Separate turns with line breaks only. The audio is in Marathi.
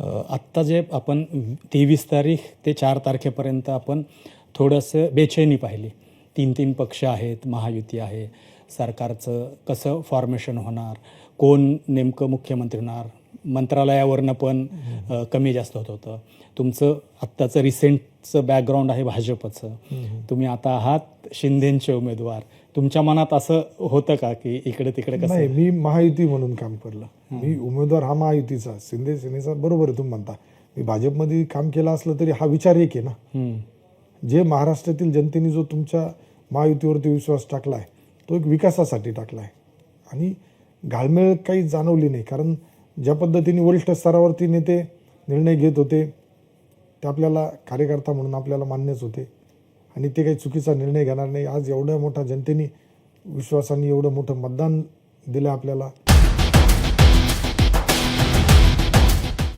आत्ता जे आपण तेवीस तारीख ते चार तारखेपर्यंत आपण थोडंसं बेचैनी पाहिली. तीन तीन पक्ष आहेत महायुती आहे सरकारचं कसं फॉर्मेशन होणार कोण नेमकं मुख्यमंत्री होणार मंत्रालयावरनं पण कमी जास्त होत होतं. तुमचं आत्ताचं रिसेंटचं बॅकग्राऊंड आहे भाजपचं. तुम्ही आता आहात शिंदेचे उमेदवार. तुमच्या मनात असं होतं का की इकडे तिकडे कसं?
नाही मी महायुती म्हणून काम केलं मी उमेदवार हा महायुतीचा. शिंदे सेनेचा बरोबर आहे तुम्ही म्हणता. मी भाजपमध्ये काम केलं असलं तरी हा विचार एक आहे ना. जे महाराष्ट्रातील जनतेने जो तुमच्या महायुतीवरती विश्वास टाकला आहे तो एक विकासासाठी टाकला आहे आणि घालमेळ काही जाणवली नाही. कारण ज्या पद्धतीने वरिष्ठ स्तरावरती नेते निर्णय घेत होते ते आपल्याला कार्यकर्ता म्हणून आपल्याला मान्यच होते. आणि ते काही चुकीचा निर्णय घेणार नाही. आज एवढ्या मोठ्या जनतेने विश्वासाने एवढं मोठं मतदान दिलं आपल्याला.